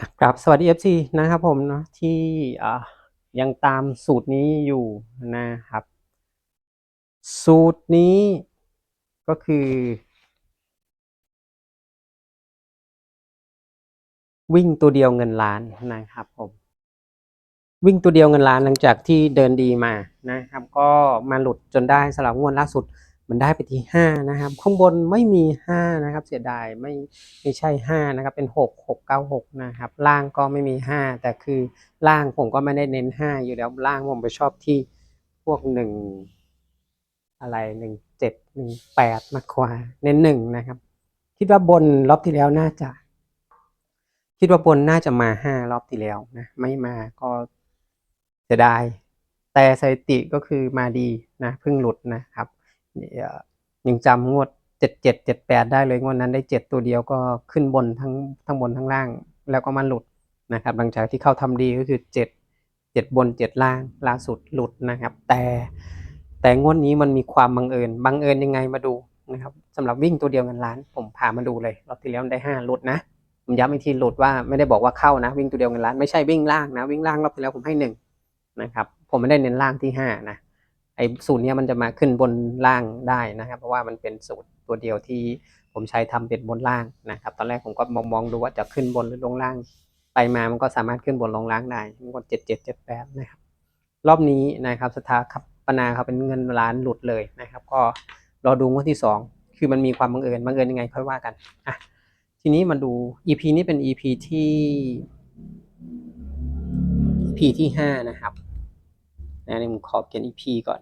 ครับสวัสดี FC นะครับผมเนาะที่ยังตามสูตรนี้อยู่นะครับ สูตรนี้ก็คือ วิ่งตัวเดียวเงินล้านนะครับผม วิ่งตัวเดียวเงินล้านหลังจากที่เดินดีมานะครับ ก็มาหลุดจนได้สำหรับงวดล่าสุด มันได้ไปที่ห้านะครับ ข้างบนไม่มีห้านะครับ เสียดายไม่ไม่ใช่ห้านะครับ เป็นหกหกเก้าหกนะครับ ล่างก็ไม่มีห้าแต่คือล่างผมก็ไม่ได้เน้นห้าอยู่แล้วล่างผมไปชอบที่พวกหนึ่งอะไรหนึ่งเจ็ดหนึ่งแปดมากกว่าเน้นหนึ่งนะครับ คิดว่าบนรอบที่แล้วน่าจะ คิดว่าบนน่าจะมาห้ารอบที่แล้วนะ ไม่มาก็เสียดาย แต่สถิติก็คือมาดีนะเพิ่งหลุดนะครับ ยังจำงวดเจ็ดเจ็ดเจ็ดแปดได้เลยงวดนั้นได้เจ็ดตัวเดียวก็ขึ้นบนทั้งทั้งบนทั้งล่าง แล้วก็มาหลุดนะครับ หลังจากที่เข้าทำดีก็คือเจ็ดเจ็ดบนเจ็ดล่างล่าสุดหลุดนะครับ แต่แต่งวดนี้มันมีความบังเอิญบังเอิญยังไงมาดูนะครับสำหรับวิ่งตัวเดียวเงินล้าน ผมพามาดูเลยรอบที่แล้วได้ห้าหลุดนะผมย้ำอีกทีหลุดว่าไม่ได้บอกว่าเข้านะ วิ่งตัวเดียวเงินล้านไม่ใช่วิ่งล่างนะวิ่งล่างรอบที่แล้วผมให้หนึ่งนะครับผมไม่ได้เน้นล่างที่ห้านะ ไอ้สูตรเนี้ยมันจะมาขึ้นบนล่างได้นะครับ เพราะว่ามันเป็นสูตรตัวเดียวที่ผมใช้ทำเป็นบนล่างนะครับ ตอนแรกผมก็มองมองดูว่าจะขึ้นบนหรือลงล่าง ไปมามันก็สามารถขึ้นบนลงล่างได้มันก็เจ็ดเจ็ดเจ็ดแปดนะครับ รอบนี้นะครับสถาคับปนาเขาเป็นเงินล้านหลุดเลยนะครับ ก็รอดูงวดที่สองคือมันมีความบังเอิญบังเอิญยังไงค่อยว่ากันอะทีนี้มาดู EP นี้เป็น EP ที่ EP ที่ห้านะครับ นะนี่ผมขอบเขียน EP ก่อน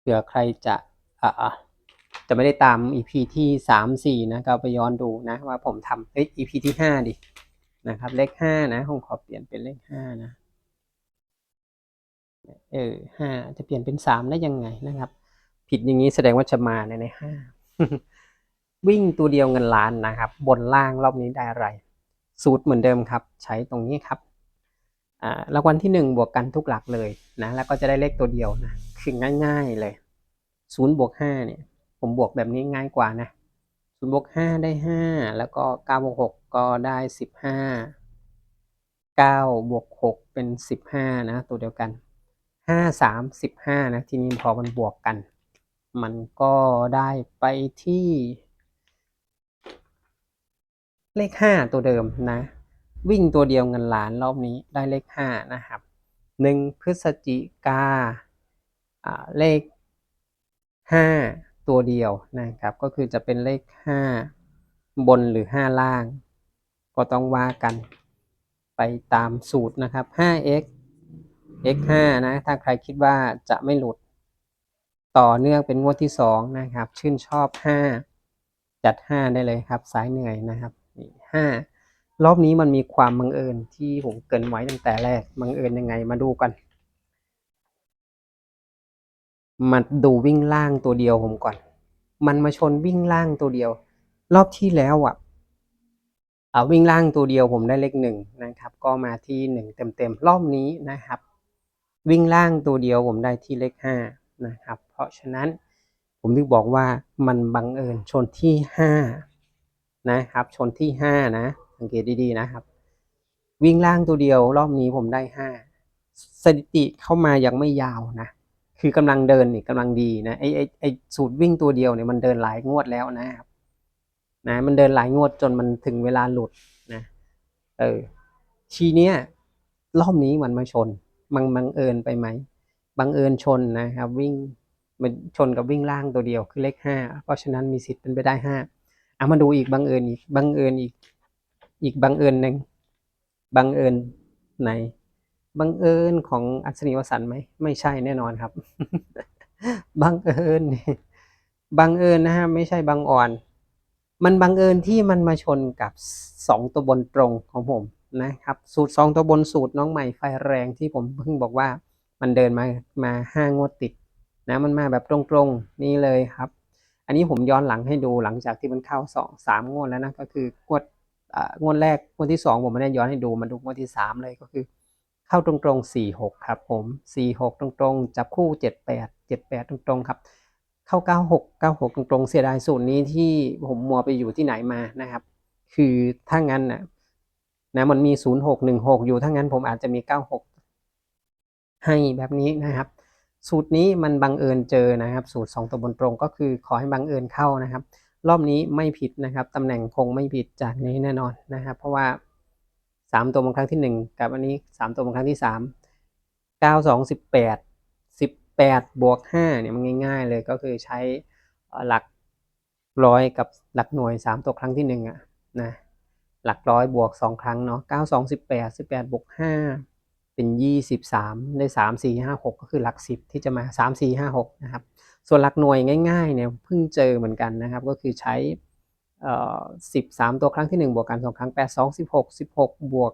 เผื่อใครจะอ่าจะไม่ได้ตาม EP ที่สามสี่นะก็ไปย้อนดูนะว่าผมทำเฮ้ย EP ที่ห้าดินะครับ เลขห้านะผมขอเปลี่ยนเป็นเลขห้านะเออห้าจะเปลี่ยนเป็นสามได้ยังไงนะครับ ผิดอย่างนี้แสดงว่าจะมาในในห้าวิ่งตัวเดียวเงินล้านนะครับ บนล่างรอบนี้ได้อะไร สูตรเหมือนเดิมครับ ใช้ตรงนี้ครับ รางวัลที่หนึ่งบวกกันทุกหลักเลยนะแล้วก็จะได้เลขตัวเดียวนะคือง่าย ๆเลยศูนย์บวกห้าเนี่ยผมบวกแบบนี้ง่ายกว่านะศูนย์บวกห้าได้ห้าแล้วก็เก้าบวกหกก็ได้สิบห้าเก้าบวกหกเป็นสิบห้านะ ตัวเดียวกันห้าสามสิบห้านะ ทีนี้พอมันบวกกัน มันก็ได้ไปที่ เลขห้าตัวเดิมนะ วิ่งตัวเดียวเงินล้านรอบนี้ได้เลขห้านะครับหนึ่งพฤศจิกาเลขห้าตัวเดียวนะครับ ก็คือจะเป็นเลขห้าบนหรือห้าล่าง ก็ต้องว่ากันไปตามสูตรนะครับ 5x x 5 นะ ถ้าใครคิดว่าจะไม่หลุด ต่อเนื่องเป็นงวดที่สองนะครับ ชื่นชอบห้าจัดห้าได้เลยครับ สายเหนื่อยนะครับนี่ห้า รอบนี้มันมีความบังเอิญที่ผมเกินไว้ตั้งแต่แรกบังเอิญยังไงมาดูกัน มาดูวิ่งล่างตัวเดียวผมก่อน มันมาชนวิ่งล่างตัวเดียว รอบที่แล้วอะเอาวิ่งล่างตัวเดียวผมได้เลขหนึ่งนะครับ ก็มาที่หนึ่งเต็มๆรอบนี้นะครับ วิ่งล่างตัวเดียวผมได้ที่เลขห้านะครับ เพราะฉะนั้นผมถึงบอกว่ามันบังเอิญชนที่ห้านะครับ ชนที่ห้านะ สังเกตดีๆนะครับ วิ่งล่างตัวเดียวรอบนี้ผมได้ห้าสถิติเข้ามายังไม่ยาวนะ คือกำลังเดินนี่กำลังดีนะไอไอไอสูตรวิ่งตัวเดียวเนี่ยมันเดินหลายงวดแล้วนะครับนะมันเดินหลายงวดจนมันถึงเวลาหลุดนะเออทีเนี้ยรอบนี้มันมาชน มันบังเอิญไปไหมบังเอิญชนนะครับ วิ่งมันชนกับวิ่งล่างตัวเดียวคือเลขห้าเพราะฉะนั้นมีสิทธิ์เป็นไปได้ห้าเอามาดูอีกบังเอิญอีกบังเอิญอีก อีกบังเอิญหนึ่งบังเอิญไหนบังเอิญของอัศนีวสันต์ไหมไม่ใช่แน่นอนครับบังเอิญบังเอิญนะฮะไม่ใช่บังอ่อน มันบังเอิญที่มันมาชนกับสองตัวบนตรงของผมนะครับ สูตรสองตัวบนสูตรน้องใหม่ไฟแรงที่ผมเพิ่งบอกว่า มันเดินมามาห้างวดติดนะมันมาแบบตรงๆนี่เลยครับ อันนี้ผมย้อนหลังให้ดูหลังจากที่มันเข้าสองสามงวดแล้วนะก็คืองวด งวดแรกงวดที่สองผมไม่ได้ย้อนให้ดูมาดูงวดที่สามเลยก็คือ เข้าตรงๆสี่หกครับ ผมสี่หกตรงๆ จับคู่เจ็ดแปดเจ็ดแปดตรงๆ ครับ เข้าเก้าหกเก้าหกตรงๆ เสียดายสูตรนี้ที่ผมมัวไปอยู่ที่ไหนมานะครับ คือถ้างั้นน่ะนะมันมีศูนย์หกหนึ่งหกอยู่ถ้างั้นผมอาจจะมีเก้าหกให้แบบนี้นะครับ สูตรนี้มันบังเอิญเจอนะครับ สูตรสองตัวบนตรงก็คือขอให้บังเอิญเข้านะครับ รอบนี้ไม่ผิดนะครับตำแหน่งคงไม่ผิดจากนี้แน่นอนนะครับ เพราะว่าสามตัวบนครั้งที่หนึ่งกับอันนี้สามตัวบนครั้งที่สามเก้าสองสิบแปดสิบแปดบวกห้าเนี่ยมันง่าย ๆ เลยก็คือใช้หลักร้อยกับหลักหน่วยสามตัวครั้งที่หนึ่งอะนะหลักร้อยบวกสองครั้งเนาะเก้าสองสิบแปดสิบแปดบวกห้า เป็นยี่สิบสามได้สามสี่ห้าหกก็คือหลักสิบที่จะมาสามสี่ห้าหกนะครับ ส่วนหลักหน่วยง่ายๆเนี่ยเพิ่งเจอเหมือนกันนะครับ ก็คือใช้เอ่อสิบสามตัวครั้งที่หนึ่งบวกกันสองครั้งแปดสองสิบหกสิบหกบวก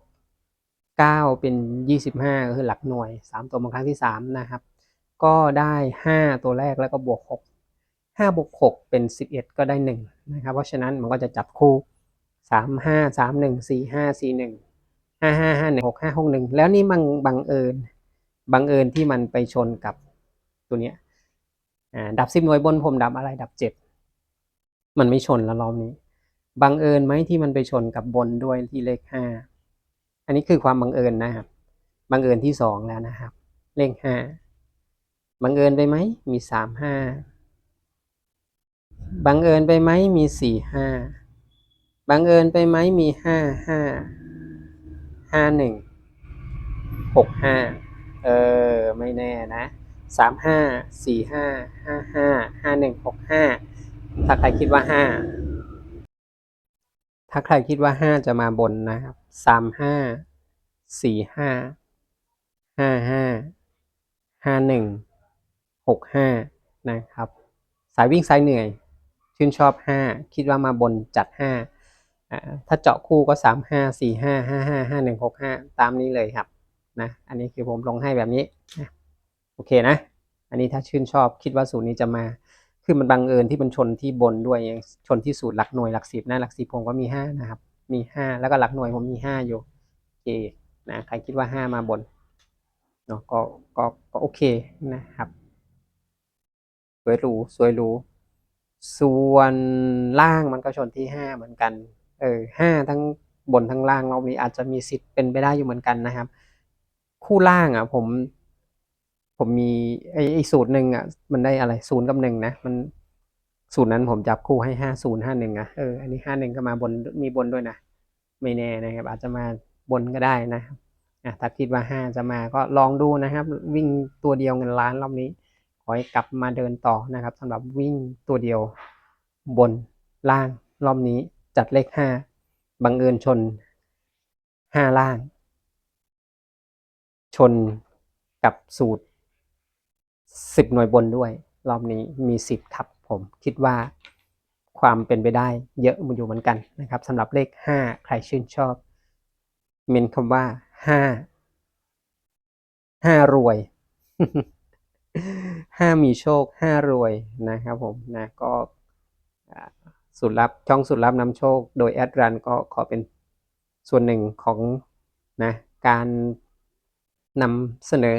เก้าเป็นยี่สิบห้าก็คือหลักหน่วยสามตัวบนครั้งที่สามนะครับ ก็ได้ห้าตัวแรกแล้วก็บวกหกห้าบวกหกเป็นสิบเอ็ดก็ได้หนึ่งนะครับ เพราะฉะนั้นมันก็จะจับคู่สามห้าสามหนึ่งสี่ห้าสี่หนึ่ง ห้าห้าห้าหนึ่งหกห้าหกหนึ่งแล้วนี่มันบังเอิญบังเอิญที่มันไปชนกับตัวเนี้ยอ่าดับสิบหน่วยบนผมดับอะไรดับเจ็ดมันไม่ชนแล้วรอบนี้บังเอิญไหมที่มันไปชนกับบนด้วยที่เลขห้าอันนี้คือความบังเอิญนะครับบังเอิญที่สองแล้วนะครับ เลขห้าบังเอิญไปไหมมีสามห้าบังเอิญไปไหมมีสี่ห้าบังเอิญไปไหมมีห้าห้า ห้าหนึ่งหกห้าเออ ไม่แน่นะสามห้าสี่ห้าห้าห้าห้าหนึ่งหกห้าถ้าใครคิดว่าห้าถ้าใครคิดว่าห้าจะมาบนนะครับสามห้าสี่ห้าห้าห้าห้าหนึ่งหกห้านะครับ สายวิ่งสายเหนื่อย ชื่นชอบห้าคิดว่ามาบนจัดห้า ถ้าเจาะคู่ก็สามห้าสี่ห้าห้าห้าห้าหนึ่งหกห้าตามนี้เลยครับนะอันนี้คือผมลงให้แบบนี้นะโอเคนะ อันนี้ถ้าชื่นชอบคิดว่าสูตรนี้จะมาคือมันบังเอิญที่มันชนที่บนด้วยชนที่สูตรหลักหน่วยหลักสิบนะหลักสิบผมก็มีห้านะครับ มีห้าแล้วก็หลักหน่วยผมมีห้าอยู่โอเคนะใครคิดว่าห้ามาบนเนาะก็ก็ก็โอเคนะครับ สวยหรูสวยหรูส่วนล่างมันก็ชนที่ห้าเหมือนกัน เออห้าทั้งบนทั้งล่างเรามีอาจจะมีสิทธิ์เป็นไปได้อยู่เหมือนกันนะครับ คู่ล่างอะ ผม ผมมีไอ้ไอ้สูตรหนึ่งอะ มันได้อะไรศูนย์กับหนึ่งนะมันสูตรนั้นผมจับคู่ให้ห้าศูนย์ห้าหนึ่งอะเอออันนี้ห้าหนึ่งก็มาบนมีบนด้วยนะไม่แน่นะครับ อาจจะมาบนก็ได้นะครับอะถ้าคิดว่าห้าจะมาก็ลองดูนะครับ วิ่งตัวเดียวเงินล้านรอบนี้ ขอให้กลับมาเดินต่อนะครับสำหรับวิ่งตัวเดียวบนล่างรอบนี้ จัดเลขห้าบังเอิญชนห้าล่าง ชนกับสูตรสิบหน่วยบนด้วย รอบนี้มีสิทธิ์ครับผมคิดว่าความเป็นไปได้เยอะมันอยู่เหมือนกันนะครับสำหรับเลขห้าใครชื่นชอบ เมนคำว่าห้าห้ารวยห้ามีโชคห้ารวยนะครับผมนะก็ สูตรลับช่องสูตรลับนำโชค โดยแอดรันก็ขอเป็นส่วนหนึ่งของนะการนำเสนอ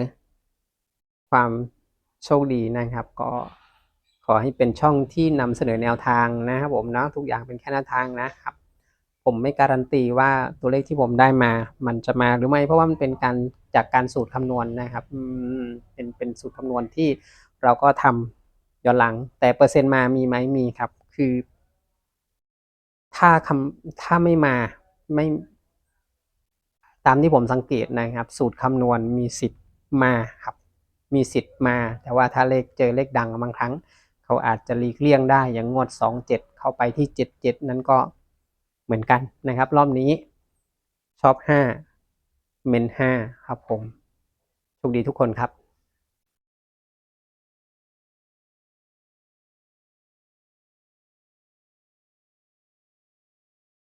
ความโชคดีนะครับ ก็ขอให้เป็นช่องที่นำเสนอแนวทางนะครับผมเนาะทุกอย่างเป็นแค่แนวทางนะครับ ผมไม่การันตีว่าตัวเลขที่ผมได้มา มันจะมาหรือไม่เพราะว่ามันเป็นการจากการสูตรคำนวณนะครับเป็นเป็นสูตรคำนวณที่เราก็ทำย้อนหลัง แต่เปอร์เซ็นต์มามีไหมมีครับ คือ ถ้าคำถ้าไม่มาไม่ตามที่ผมสังเกตนะครับ สูตรคำนวณมีสิทธิ์มาครับ มีสิทธิ์มา แต่ว่าถ้าเลขเจอเลขดังบางครั้ง เขาอาจจะหลีกเลี่ยงได้อย่างงวดสองเจ็ดเข้าไปที่เจ็ดเจ็ดนั้นก็เหมือนกันนะครับ รอบนี้ชอบห้าเมนห้าครับผมโชคดีทุกคนครับ